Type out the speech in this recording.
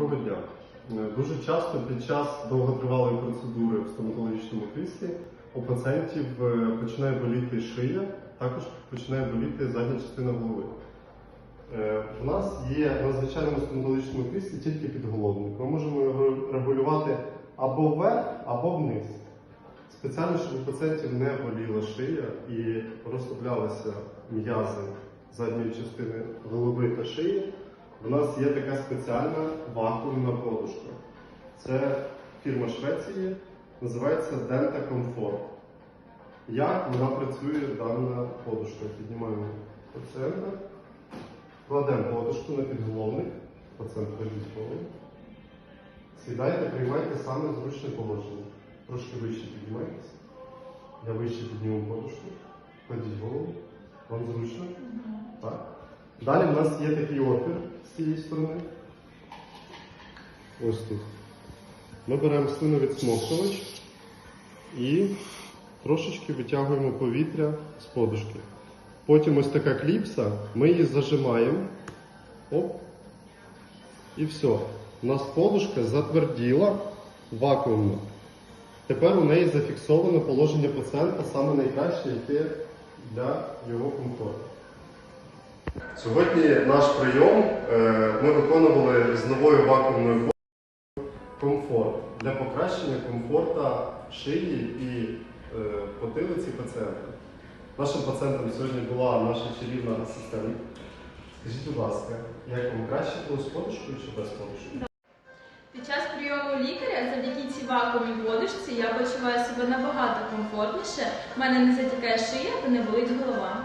Доброго дня. Е, Дуже часто під час довготривалої процедури в стоматологічному кріслі у пацієнтів е, починає боліти шия, також починає боліти задня частина голови. Е, У нас є на звичайному стоматологічному кріслі тільки підголовник. Ми можемо його регулювати або вверх, або вниз. Спеціально, щоб у пацієнтів не боліла шия і розслаблялися м'язи задньої частини голови та шиї. У нас є така спеціальна вакуумна подушка. Це фірма Швеції, називається Denta Comfort. Як вона працює дана подушка? Піднімаємо пацієнта, кладемо подушку на підголовник, пацієнт лежить. Сідайте, приймайте саме зручне положення. Трошки вище піднімайтеся. Я вище підніму подушку. Кладіть голову. Вам зручно? Так. Далі в нас є такий отвір з цієї сторони. Ось тут. Ми беремо слиновідсмоктувач і трошечки витягуємо повітря з подушки. Потім ось така кліпса, ми її зажимаємо. Оп. І все. У нас подушка затверділа вакуумно. Тепер у неї зафіксовано положення пацієнта саме найкраще, яке для його комфорту. Сьогодні наш прийом е, ми виконували з новою вакуумною подушкою комфорт для покращення комфорту шиї і е, потилиці пацієнта. Нашим пацієнтом сьогодні була наша чарівна асистент. Скажіть, будь ласка, як вам краще було з подушкою чи без подушки? Під час прийому лікаря завдяки цій вакуумній подушці я почуваю себе набагато комфортніше. В мене не затікає шия та не болить голова.